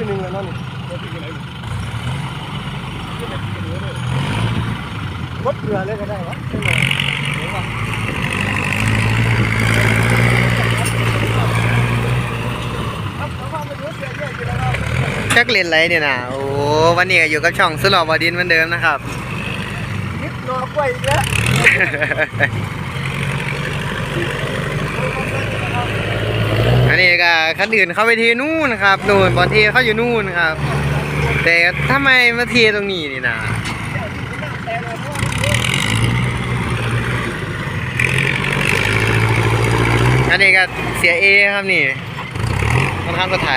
ที่หนึ่งแล้วนั่นรถเรือเลยก็ได้วะใช่ไหมเดี๋ยวก่อนครับแล้วพาไปดูเสียแยกกันนะครับชักเล่นไรเนี่ยนะโอ้วันนี้ก็อยู่กับช่องสุดหล่อบอดินเหมือนเดิมนะครับนิดรอกล้วยอีกแล้วอัน นี้ก็คันอื่นเข้าไปทีนู่นครับนู่นบอลทีเขาอยู่นู่นครับ แต่ทำไมมาทีตรงนี้นี่นะอันนี้ก็เสียเอครับนี่ค่อนข้างก็ไถ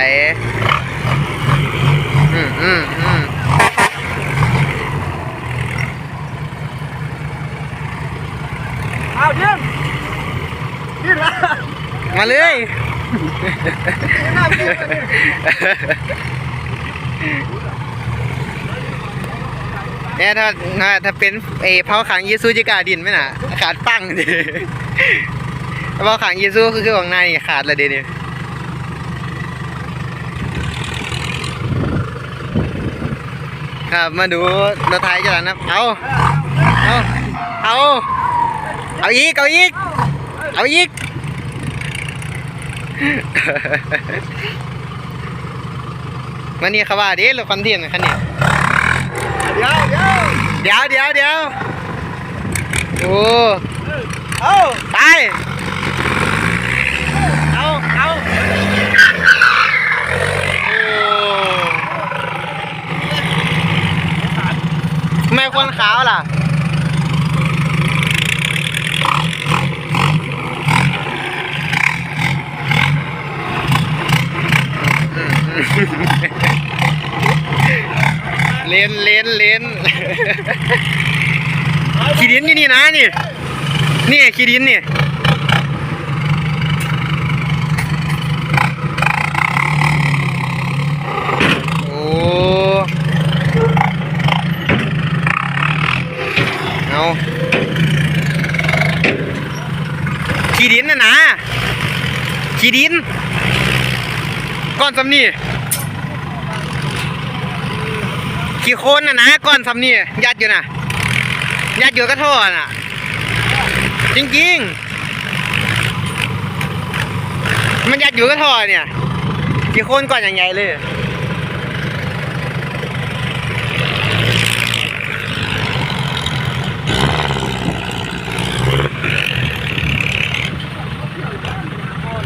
อืมอืมอืมอ้าวเดี๋ยวนี่ละมาเลยน้ำจิ้มกันนี่ เนี่ยถ้าถ้าถ้าเป็นเอเผาขังยีซูจิกาดินไหมน่ะ ขาดปั้งดิถ้าเผาขังยีซูคือคือของนายนี่ขาดเลยดิเนี่ยครับมาดูรถไทยจะแล้วนะเอาเอาเอาเอาอีกเอาอีกเอาอีก มันนี่เขาว่าเดิรถคอนเทนต์คันนี้เดี๋ยวเดี๋ยวเดี๋ยวเดี๋ยวเดี๋ยวโอ้เอ้าไปเอาเอาโอ้ทำไมคนขาวล่ะ เลนเลนเลนขีดินอยู่นี่นะนี่ นี่ขีดินนี่โอ้เอาขีดินนะนะขีดิน ก้อนสำนี่ขี้โคนน่ะนะก้อนสำนี่ยัดอยู่น่ะยัดอยู่ก็ท่อน่ะ จริงๆ มันยัดอยู่ก็ท่อเนี่ย กี่คนก่อนอย่างใหญ่เลย